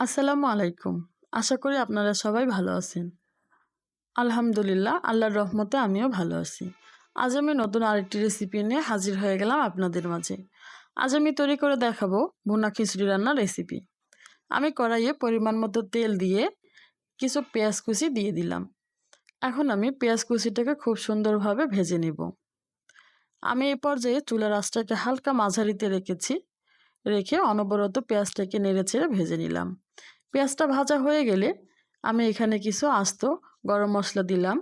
আসসালামু আলাইকুম। আশা করি আপনারা সবাই ভালো আছেন। আলহামদুলিল্লাহ, আল্লাহর রহমতে আমিও ভালো আছি। আজ আমি নতুন আরেকটি রেসিপি নিয়ে হাজির হয়ে গেলাম আপনাদের মাঝে। আজ আমি তৈরি করে দেখাবো ভুনা খিচুড়ি রান্নার রেসিপি আমি কড়াইয়ে পরিমাণ মতো তেল দিয়ে কিছু পেঁয়াজ কুচি দিয়ে দিলাম। এখন আমি পেঁয়াজ কুচিটাকে খুব সুন্দরভাবে ভেজে নেব। আমি এই পর্যায়ে চুলার আঁচটাকে হালকা মাঝারিতে রেখেছি। রেখে অনবরত পেঁয়াজটাকে নেড়ে ছেড়ে ভেজে নিলাম। পেঁয়াজটা ভাজা হয়ে গেলে আমি এখানে কিছু আস্ত গরম মশলা দিলাম।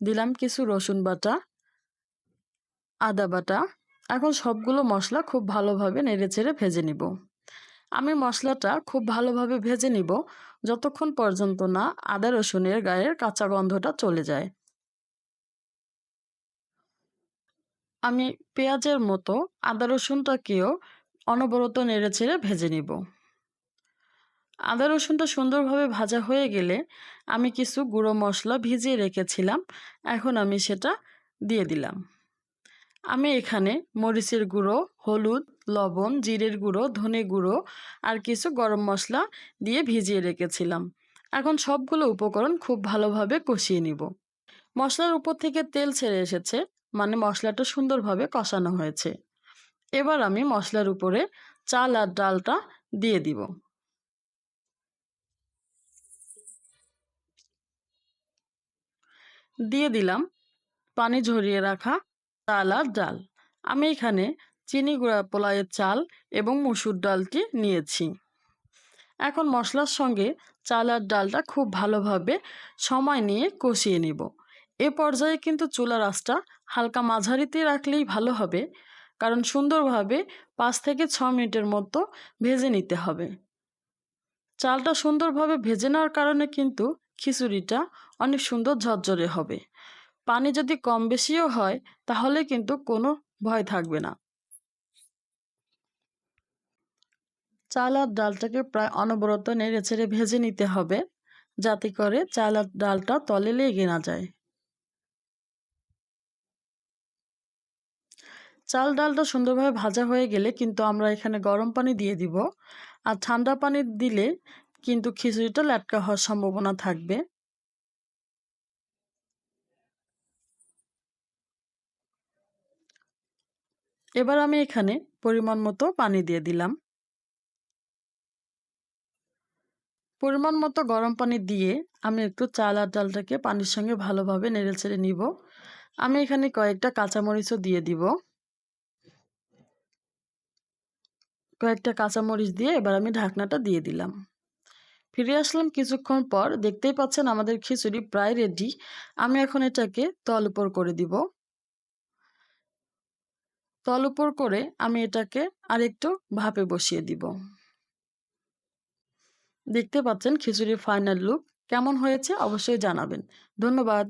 দিলাম কিছু রসুন বাটা, আদা বাটা। এখন সবগুলো মশলা খুব ভালোভাবে নেড়ে চেড়ে ভেজে নিব। আমি মশলাটা খুব ভালোভাবে ভেজে নিব যতক্ষণ পর্যন্ত না আদা রসুনের গায়ের কাঁচা গন্ধটা চলে যায়। আমি পেঁয়াজের মতো আদা রসুনটাকেও অনবরত নেড়ে ছেড়ে ভেজে নিব। আদা রসুনটা সুন্দরভাবে ভাজা হয়ে গেলে আমি কিছু গুঁড়ো মশলা ভিজিয়ে রেখেছিলাম। এখন আমি সেটা দিয়ে দিলাম। আমি এখানে মরিচের গুঁড়ো, হলুদ, লবণ, জিরের গুঁড়ো, ধনে গুঁড়ো আর কিছু গরম মশলা দিয়ে ভিজিয়ে রেখেছিলাম। এখন সবগুলো উপকরণ খুব ভালোভাবে কষিয়ে নিব। মশলার উপর থেকে তেল ছেড়ে এসেছে মানে মশলাটা সুন্দরভাবে কষানো হয়েছে। এবার আমি মশলার উপরে চাল আর ডালটা দিয়ে দিব। দিয়ে দিলাম। পানি ঝরিয়ে রাখা চাল আর ডাল। আমি এখানে চিনি গুঁড়া পোলাইয়ের চাল এবং মুসুর ডালটি নিয়েছি। এখন মশলার সঙ্গে চাল আর ডালটা খুব ভালোভাবে সময় নিয়ে কষিয়ে নিব। এ পর্যায়ে কিন্তু চুলার আঁচটা হালকা মাঝারিতে রাখলেই ভালো হবে, কারণ সুন্দরভাবে পাঁচ থেকে ছ মিনিটের মতো ভেজে নিতে হবে। চালটা সুন্দরভাবে ভেজে নেওয়ার কারণে কিন্তু খিচুড়িটা অনেক সুন্দর ঝরঝরে হবে। পানি যদি কম বেশিও হয়, তাহলে কিন্তু কোনো ভয় থাকবে না। চাল আর ডালটাকে প্রায় অনবরত নেড়ে ছেড়ে ভেজে নিতে হবে, যাতে করে চাল আর ডালটা তলে লেগে না যায়। চাল ডালটা সুন্দরভাবে ভাজা হয়ে গেলে কিন্তু আমরা এখানে গরম পানি দিয়ে দিব। আর ঠান্ডা পানি দিলে কিন্তু খিচুড়িটা ল্যাটকা হওয়ার সম্ভাবনা থাকবে। এবার আমি এখানে পরিমাণ মতো পানি দিয়ে দিলাম। পরিমাণ মতো গরম পানি দিয়ে আমি একটু চাল আর ডালটাকে পানির সঙ্গে ভালোভাবে নেড়ে ছেড়ে নিব। আমি এখানে কয়েকটা কাঁচামরিচও দিয়ে দিব। কয়েকটা কাঁচামরিচ দিয়ে এবার আমি ঢাকনাটা দিয়ে দিলাম। ফিরে আসলাম কিছুক্ষণ পর। দেখতেই পাচ্ছেন আমাদের খিচুড়ি প্রায় রেডি আমি এখন এটাকে তল উপর করে দিব। তল উপর করে আমি এটাকে আরেকটু ভাপে বসিয়ে দিব। দেখতে পাচ্ছেন খিচুড়ির ফাইনাল লুক কেমন হয়েছে অবশ্যই জানাবেন। ধন্যবাদ।